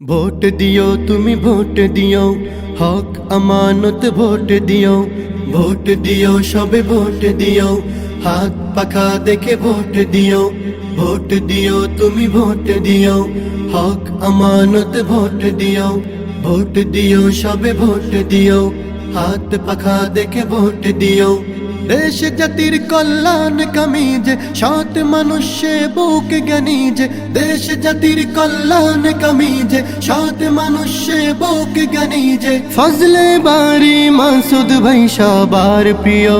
Vote দিও তুমি vote দিও হক আমানত ভোট দিও ভোট দিও সবে ভোট দিও হাত পাখা দেখে ভোট দিও ভোট দিও তুমি ভোট দিও হক আমানত ভোট দিও ভোট দিও সবে ভোট দিও হাত পাখা দেখে ভোট দিও। দেশ জাতির কল্যাণ কামিজে সৎ মানুষে বুক যে দেশ জাতির কল্যাণ কামিজে সৎ মানুষে বুক যে ফজলে বাড়ি মাসুদ ভাই সবার প্রিয়।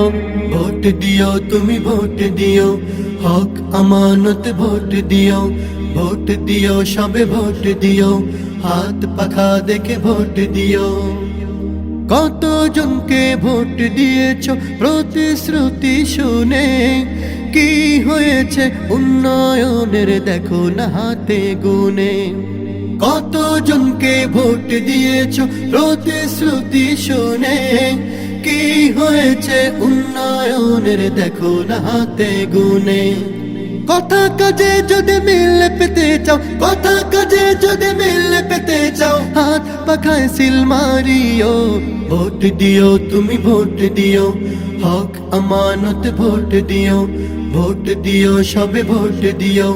ভোট দিও তুমি ভোট দিও। হক আমানত ভোট দিও। ভোট দিও সবে ভোট দিও। হাত পাখা দেখে ভোট দিও। কত জনকে ভোট দিয়েছ, প্রতিশ্রুতি শুনে কি হয়েছে? উন্নয়নের দেখো না হাতে গুনে। কত জনকে ভোট দিয়েছ, প্রতিশ্রুতি শুনে কি হয়েছে? উন্নয়নের দেখো না হাতে গুনে। কথা কাজে যদি মিল পেতে চাও, কথা যদি মিল পেতে চাও, হাত পাখায় সিল মারিও। ভোট দিও, তুমি ভোট দিও। হক, আমানত, ভোট দিও। ভোট দিও, সবে ভোট দিও।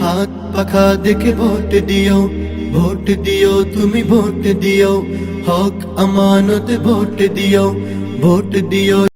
হাত পাখা দেখে ভোট দিও। ভোট দিও, তুমি ভোট দিও। হক, আমানত, ভোট দিও। ভোট দিও